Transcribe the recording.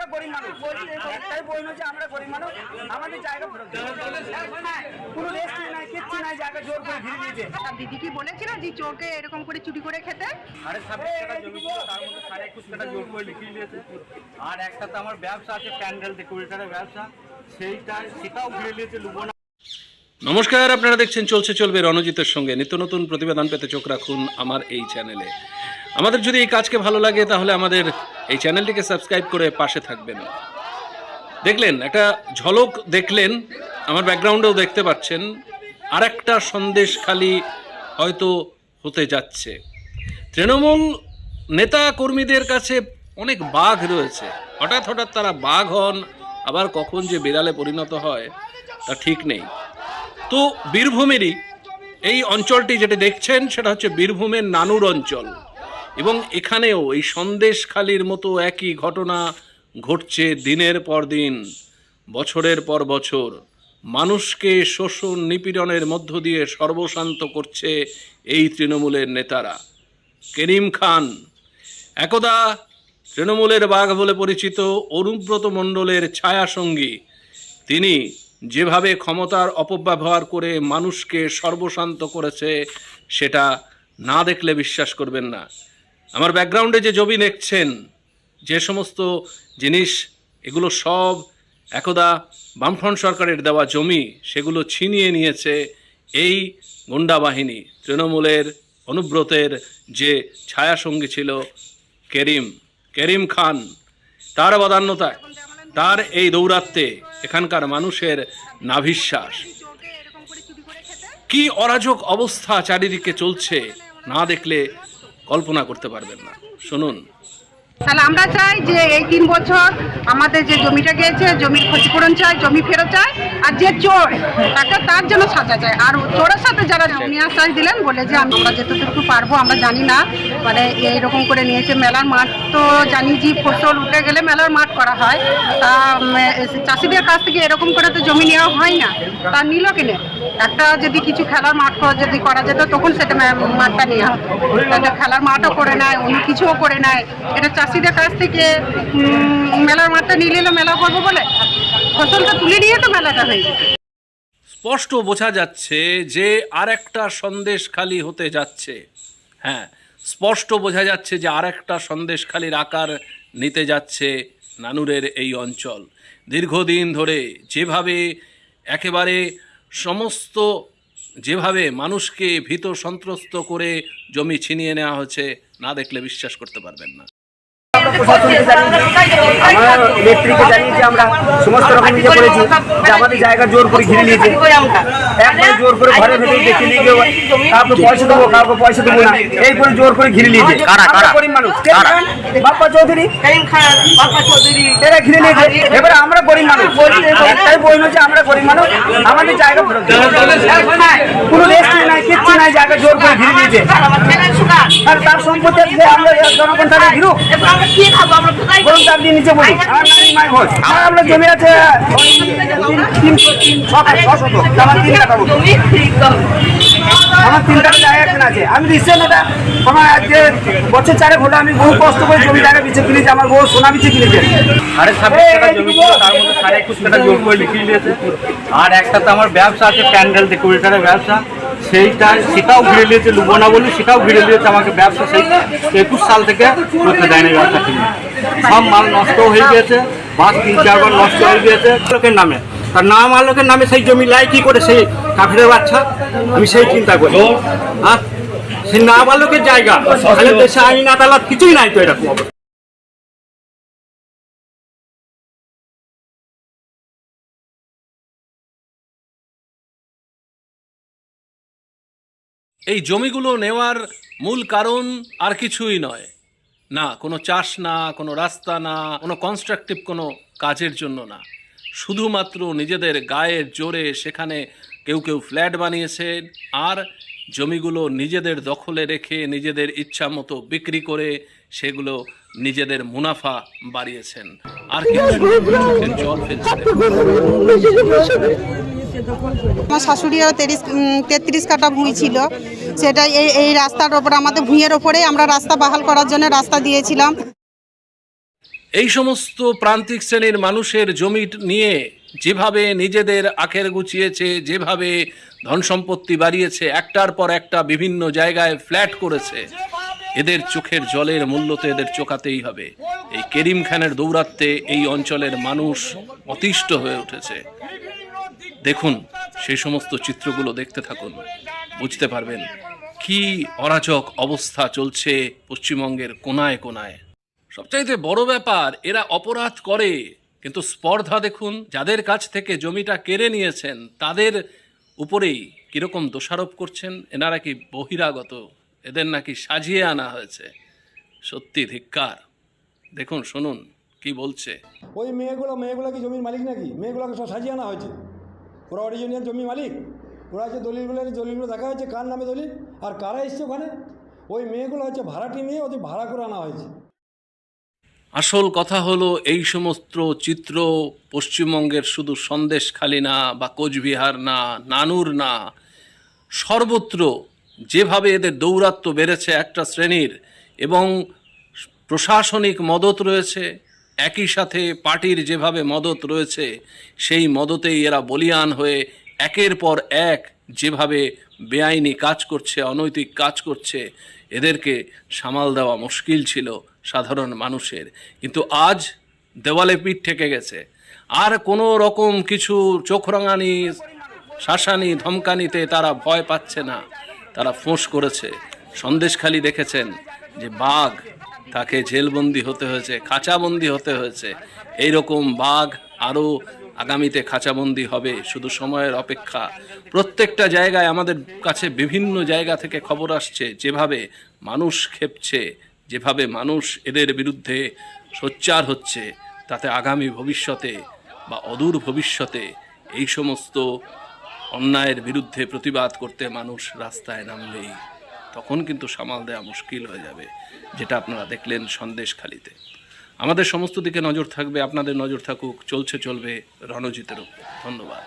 আমরা গরিব মানুষ। একটাই বই হচ্ছে আমরা গরিব মানুষ আমাদের জায়গা ফেরত কোনো রেস্ট নাই কিচ্ছু নাই জায়গা জোর করে ঘিরে দিয়েছে। আর দিদি কি বলেছিল যে চোরকে এরকম করে চুরি করে খেতে? সাড়ে ছাব্বিশ টাকা জমি ছিল তার মধ্যে সাড়ে একুশ টাকা জোর করে লিখিয়ে নিয়েছে আর একটা তো আমার ব্যবসা আছে প্যান্ডেল ডেকোরেটারের ব্যবসা। সেইটা সেটাও ঘিরে নিয়েছে লুবনা। নমস্কার আপনারা দেখছেন চলছে চলবে রণজিতের সঙ্গে। নিত্য নতুন প্রতিবেদন পেতে চোখ রাখুন আমার এই চ্যানেলে। আমাদের যদি এই কাজকে ভালো লাগে, তাহলে আমাদের এই চ্যানেলটিকে সাবস্ক্রাইব করে পাশে থাকবেন। দেখলেন, একটা ঝলক দেখলেন, আমার ব্যাকগ্রাউন্ডেও দেখতে পাচ্ছেন আর একটা সন্দেশ খালি হয়তো হতে যাচ্ছে। তৃণমূল নেতা কর্মীদের কাছে অনেক বাঘ রয়েছে। হঠাৎ হঠাৎ তারা বাঘ হন, আবার কখন যে বিড়ালে পরিণত হয়, তা ঠিক নেই। তো বীরভূমেরই এই অঞ্চলটি যেটা দেখছেন, সেটা হচ্ছে বীরভূমের নানুর অঞ্চল। এবং এখানেও এই সন্দেশখালির মতো একই ঘটনা ঘটছে দিনের পর দিন, বছরের পর বছর। মানুষকে শোষণ নিপীড়নের মধ্য দিয়ে সর্বশান্ত করছে এই তৃণমূলের নেতারা। করিম খান, একদা তৃণমূলের বাঘ বলে পরিচিত অরুব্রত মণ্ডলের ছায়াসঙ্গী, তিনি যেভাবে ক্ষমতার অপব্যবহার করে মানুষকে সর্বশান্ত করেছে, সেটা না দেখলে বিশ্বাস করবেন না। আমার ব্যাকগ্রাউন্ডে যে জমি দেখছেন, যে সমস্ত জিনিস, এগুলো সব একদা বামফ্রন্ট সরকারের দেওয়া জমি, সেগুলো ছিনিয়ে নিয়েছে এই গুন্ডা বাহিনী। তৃণমূলের অনুব্রতের যে ছায়াসঙ্গী ছিল কেরিম কেরিম খান, তার বদান্যতায় তার এই দৌরাত্মে এখানকার মানুষের নাভিশ্বাস। কি অরাজক অবস্থা চারিদিকে চলছে, না দেখলে কল্পনা করতে পারবেন না। শুনুন। তাহলে আমরা চাই যে এই তিন বছর আমাদের যে জমিটা গিয়েছে, জমির ক্ষতিপূরণ চাই, জমি ফেরত চাই, আর যে চোর, তাকে তার জন্য সাজা চাই। আর চোরের সাথে যারা উনি আশ্বাস দিলেন, বলে যে আমরা যতটুকু পারব, আমরা জানি না। মানে এইরকম করে নিয়েছে। মেলার মাঠ তো জানি যে ফসল উঠে গেলে মেলার মাঠ করা হয়। তা চাষিদের কাছ থেকে এরকম করে তো জমি নেওয়া হয় না। তা নিল কিনে? একটা যদি কিছু খেলার মাঠ যদি করা যেত, তখন সেটা মাঠটা নেওয়া হতো। একটা খেলার মাঠও করে নেয়, অন্য কিছুও করে নেয়। এটা চাষিদের কাছ থেকে মেলার মাঠটা নিয়ে নিলে মেলা করব বলে। ফসলটা তুলে নিয়ে তো মেলাটা হয়ে স্পষ্ট বোঝা যাচ্ছে যে আর একটা সন্দেশ খালি হতে যাচ্ছে। হ্যাঁ স্পষ্ট বোঝা যাচ্ছে যে আর একটা সন্দেশ খালির আকার নিতে যাচ্ছে নানুরের এই অঞ্চল। দীর্ঘদিন ধরে যেভাবে একেবারে সমস্ত যেভাবে মানুষকে ভীত সন্ত্রস্ত করে জমি ছিনিয়ে নেওয়া হচ্ছে, না দেখলে বিশ্বাস করতে পারবেন না। আমরা প্রশাসনকে জানিয়েছি। আমরা নেত্রীকে জানিয়েছি আমরা সমস্ত রকম করেছি যে আমাদের জায়গা জোর করে ঘিরে নিয়েছে। একবারে জোর করে ঘরে ভেতরে দেখে নিয়ে গিয়ে কাউকে পয়সা দেবো কাউকে পয়সা দেবো না। এই করে জোর করে ঘিরে নিয়েছে। গরিব মানুষ। বাপ্পা চৌধুরী। এরা ঘিরে নিয়েছে। এবারে আমরা গরিব মানুষ। একটাই হচ্ছে আমরা গরিব মানুষ। আমাদের জায়গা কোনো রেস্ট নাই কিচ্ছু নাই জায়গা জোর করে ঘিরে নিয়েছে। আর তার সম্পত্তি যে আমরা বরং তার দিয়ে নিচে বলি আমার নাম ঘোষ আমরা জমি আছে তিনশো তিন ছশত আমার তিন কাটা আমার তিন কাটা জায়গা কেনা আছে। আমি রিসেন্ট ওটা আমার আজকে বছর চারে হলো আমি বহু কষ্ট করে জমি জায়গা বিছে কিনেছি আমার বহু সোনা বিছে কিনেছে। সাড়ে ছাব্বিশ টাকা জমি ছিল তার মধ্যে সাড়ে একুশ টাকা জোর করে লিখিয়ে নিয়েছে আর একটা তো আমার ব্যবসা আছে প্যান্ডেল ডেকোরেটারের ব্যবসা। সেইটা সেটাও ঘিরে নিয়েছে লুবনা বলি সেটাও ঘিরে নিয়েছে আমাকে ব্যবসা সেই একুশ সাল থেকে করতে দেয় না ব্যবসা কিনে সব মাল নষ্ট হয়ে গিয়েছে, বাস তিন, চারবার নষ্ট হয়ে গিয়েছে। লোকের নামে। তার নাম আর লোকের নামে সেই জমি লাই কি করে সেই কাফের বাচ্চা? আমি সেই চিন্তা করি। আর সেই না লোকের জায়গা। তাহলে দেশে আইন, আদালত কিছুই নাই তো এরকম এই জমিগুলো নেওয়ার মূল কারণ আর কিছুই নয় না কোনো চাষ না কোনো রাস্তা না কোনো কনস্ট্রাকটিভ কোনো কাজের জন্য না শুধুমাত্র নিজেদের গায়ের জোরে সেখানে কেউ কেউ ফ্ল্যাট বানিয়েছেন আর জমিগুলো নিজেদের দখলে রেখে নিজেদের ইচ্ছা মতো বিক্রি করে সেগুলো নিজেদের মুনাফা বাড়িয়েছেন আর কিছু জল ফেলছে আমার শাশুড়িরও তিরিশ তেত্রিশ কাটা ভুঁই ছিল। সেটা এই এই রাস্তার ওপরে, আমাদের ভুঁইয়ের ওপরেই আমরা রাস্তা বাহাল করার জন্য রাস্তা দিয়েছিলাম। এই সমস্ত প্রান্তিক শ্রেণির মানুষের জমি নিয়ে যেভাবে নিজেদের আখের গুছিয়েছে, যেভাবে ধন সম্পত্তি বাড়িয়েছে, একটার পর একটা বিভিন্ন জায়গায় ফ্ল্যাট করেছে, এদের চোখের জলের মূল্য তো এদের চোকাতেই হবে। এই কেরিম খানের দৌরাত্মে এই অঞ্চলের মানুষ অতিষ্ঠ হয়ে উঠেছে। দেখুন, সেই সমস্ত চিত্রগুলো দেখতে থাকুন। বুঝতে পারবেন কি অরাজক অবস্থা চলছে পশ্চিমবঙ্গের কোনায় কোনায়। সবচাইতে বড় ব্যাপার, এরা অপরাধ করে, কিন্তু স্পর্ধা দেখুন, যাদের কাছ থেকে জমিটা কেড়ে নিয়েছেন, তাদের উপরেই কীরকম দোষারোপ করছেন, এনারা কি বহিরাগত? এদের নাকি সাজিয়ে আনা হয়েছে। সত্যি ধিক্কার। দেখুন, শুনুন, কি বলছে। ওই মেয়েগুলো মেয়েগুলো কি জমির মালিক নাকি? মেয়েগুলোকে সব সাজিয়ে আনা হয়েছে। ওরা অরিজিনাল জমি মালিক। ওরা হচ্ছে দলিলগুলো দলিলগুলো দেখা হয়েছে, কার নামে দলিল? আর কারা এসছে ওখানে? ওই মেয়েগুলো হচ্ছে ভাড়াটি নিয়ে ওদের ভাড়া করে আনা হয়েছে। আসল কথা হলো, এই সমস্ত চিত্র পশ্চিমবঙ্গের শুধু সন্দেশখালি না বা কোচবিহার না, নানুর না, সর্বত্র যেভাবে এদের দৌরাত্ম্য বেড়েছে একটা শ্রেণির এবং প্রশাসনিক মদত রয়েছে একই সাথে পার্টির যেভাবে মদত রয়েছে, সেই মদতেই এরা বলিয়ান হয়ে একের পর এক যেভাবে বেআইনি কাজ করছে, অনৈতিক কাজ করছে, এদেরকে সামাল দেওয়া মুশকিল ছিল সাধারণ মানুষের। কিন্তু আজ দেওয়ালে পিঠ ঠেকে গেছে। আর কোনো রকম কিছু চোখ রাঙানি, শাসানি, ধমকানিতে তারা ভয় পাচ্ছে না। তারা ফোঁস করেছে। সন্দেশখালি দেখেছেন যে বাঘ তাকে জেলবন্দি হতে হয়েছে, খাঁচাবন্দি হতে হয়েছে। এই রকম বাঘ আরও আগামীতে খাঁচাবন্দি হবে, শুধু সময়ের অপেক্ষা। প্রত্যেকটা জায়গায় আমাদের কাছে বিভিন্ন জায়গা থেকে খবর আসছে, যেভাবে মানুষ খেপছে, যেভাবে মানুষ এদের বিরুদ্ধে সোচ্চার হচ্ছে, তাতে আগামী ভবিষ্যতে বা অদূর ভবিষ্যতে এই সমস্ত অন্যায়ের বিরুদ্ধে প্রতিবাদ করতে মানুষ রাস্তায় নামলেই তখন কিন্তু সামাল দেওয়া মুশকিল হয়ে যাবে, যেটা আপনারা দেখলেন সন্দেশ খালিতে আমাদের সমস্ত দিকে নজর থাকবে, আপনাদের নজর থাকুক, চলছে চলবে রণজিতের ধন্যবাদ।